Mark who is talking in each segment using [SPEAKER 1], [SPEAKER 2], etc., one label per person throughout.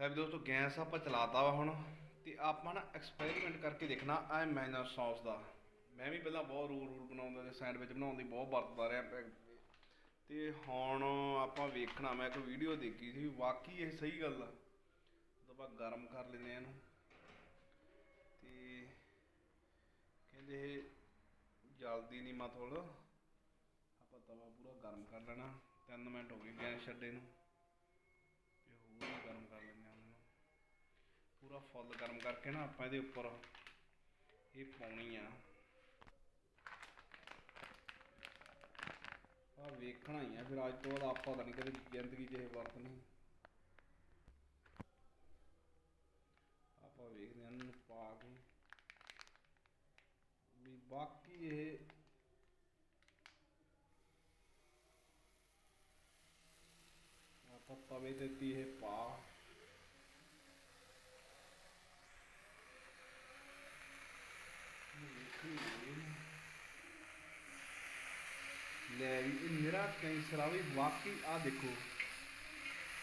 [SPEAKER 1] ਲੈ ਵੀ ਦੋਸਤੋ ਗੈਸ ਆਪਾਂ ਚਲਾਤਾ ਵਾ ਹੁਣ ਤੇ ਆਪਾਂ ਨਾ ਐਕਸਪੈਰੀਮੈਂਟ ਕਰਕੇ ਦੇਖਣਾ ਐ ਮੈਨਰ ਸੌਸ ਦਾ। ਮੈਂ ਵੀ ਪਹਿਲਾਂ ਬਹੁਤ ਰੂਲ ਰੂਲ ਬਣਾਉਂਦਾ ਤੇ ਸੈਂਡਵਿਚ ਬਣਾਉਣ ਦੀ ਬਹੁਤ ਵਰਤਦਾ ਰਿਹਾ। ਪੈ- ਤੇ ਹੁਣ ਆਪਾਂ ਵੇਖਣਾ, ਮੈਂ ਇੱਕ ਵੀਡੀਓ ਦੇਖੀ ਸੀ ਵੀ ਵਾਕਈ ਇਹ ਸਹੀ ਗੱਲ ਆ। ਜਦੋਂ ਆਪਾਂ ਗਰਮ ਕਰ ਲੈਂਦੇ ਆ ਇਹਨੂੰ, ਤੇ ਕਹਿੰਦੇ ਇਹ ਜਲਦੀ ਨਹੀਂ ਮਤਲਬ, ਆਪਾਂ ਤਵਾ ਪੂਰਾ ਗਰਮ ਕਰ ਲੈਣਾ 3 ਮਿੰਟ ਹੋ ਗਏ ਗੈਸ ਛੱਡੇ ਨੂੰ, ਤੇ ਹੋਰ ਗਰਮ ਕਰ ਲੈਂਦੇ ਪੂਰਾ ਫੁੱਲ ਗਰਮ ਕਰਕੇ ਨਾ ਆਪਾਂ ਇਹਦੇ ਉੱਪਰ ਇਹ ਪਾਉਣੀ ਆ। ਆ ਵੇਖਣਾ ਹੀ ਆ, ਫਿਰ ਅੱਜ ਤੋਂ ਬਾਅਦ ਆਪਾਂ ਤਾਂ ਨਹੀਂ ਕਦੇ ਜ਼ਿੰਦਗੀ 'ਚ ਇਹ ਵਰਤਣੀ। ਆਪਾਂ ਵੇਖਦੇ ਹਾਂ ਇਹਨੂੰ ਪਾ ਕੇ। ਵੀ ਬਾਕੀ ਇਹ ਆਪਾਂ ਤਵੇ ਤੇ ਇਹ ਪਾ। ਲੈ ਵੀ ਇਹ ਮੇਰਾ ਕੈਂਸਰ ਆ ਵੀ ਵਾਕਈ ਆ ਦੇਖੋ।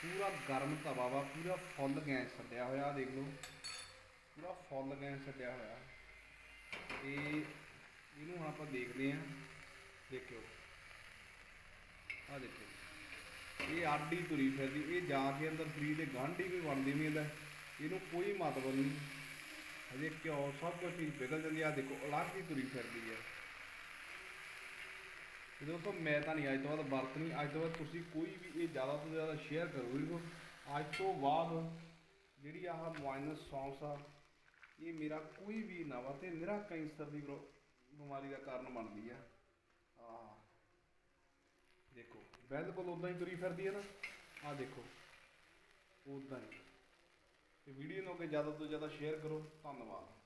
[SPEAKER 1] ਪੂਰਾ ਗਰਮ ਤਵਾ ਵਾ, ਪੂਰਾ ਫੁੱਲ ਗੈਸ ਛੱਡਿਆ ਹੋਇਆ ਆ ਦੇਖ ਲਓ। ਪੂਰਾ ਫੁੱਲ ਗੈਸ ਛੱਡਿਆ ਹੋਇਆ। ਤੇ ਇਹਨੂੰ ਹੁਣ ਆਪਾਂ ਦੇਖਦੇ ਆਂ ਦੇਖਿਓ। ਆ ਦੇਖੋ ਇਹ ਆਡੀ ਤੁਰੀ ਫਿਰਦੀ, ਇਹ ਜਾ ਕੇ ਅੰਦਰ ਫਰੀ ਦੇ ਗਾਂਢੀ ਵੀ ਬਣਦੀ ਨਹੀਂ ਇਹਦਾ। ਇਹਨੂੰ ਕੋਈ ਮਤਲਬ ਨਹੀਂ। ਹਜੇ ਕਿਉਂ ਸਭ ਕੁਝ ਹੀ ਪਿਘਲ ਜਾਂਦੀ ਆ। ਦੇਖੋ ਅਲੱਗ ਹੀ ਤੁਰੀ ਫਿਰਦੀ ਹੈ ਤੇ ਦੋਸਤੋ ਮੈਂ ਤਾਂ ਨਹੀਂ, ਅੱਜ ਤੋਂ ਬਾਅਦ ਵਰਤਣੀ ਅੱਜ ਤੋਂ ਬਾਅਦ ਤੁਸੀਂ ਕੋਈ ਵੀ ਇਹ ਜ਼ਿਆਦਾ ਤੋਂ ਜ਼ਿਆਦਾ ਸ਼ੇਅਰ ਕਰੋ ਇਹਨੂੰ। ਅੱਜ ਤੋਂ ਬਾਅਦ ਜਿਹੜੀ ਆਹ ਮਾਈਨਸ ਸੌਂਸ ਆ, ਇਹ ਮੇਰਾ ਕੋਈ ਵੀ ਨਾ ਵਾ ਤੇ ਨਿਰਾ ਕੈਂਸਰ ਦੀ ਬਿਮਾਰੀ ਦਾ ਕਾਰਨ ਬਣਦੀ ਆ। ਆਹ, ਦੇਖੋ ਬਿਲਕੁਲ ਉਦਾਂ ਹੀ ਤੁਰੀ ਫਿਰਦੀ ਹੈ ਨਾ। ਆਹ ਦੇਖੋ ਉਦਾਂ ਹੀ। ਤੇ ਵੀਡੀਓ ਨੂੰ ਅੱਗੇ ਜ਼ਿਆਦਾ ਤੋਂ ਜ਼ਿਆਦਾ ਸ਼ੇਅਰ ਕਰੋ। ਧੰਨਵਾਦ।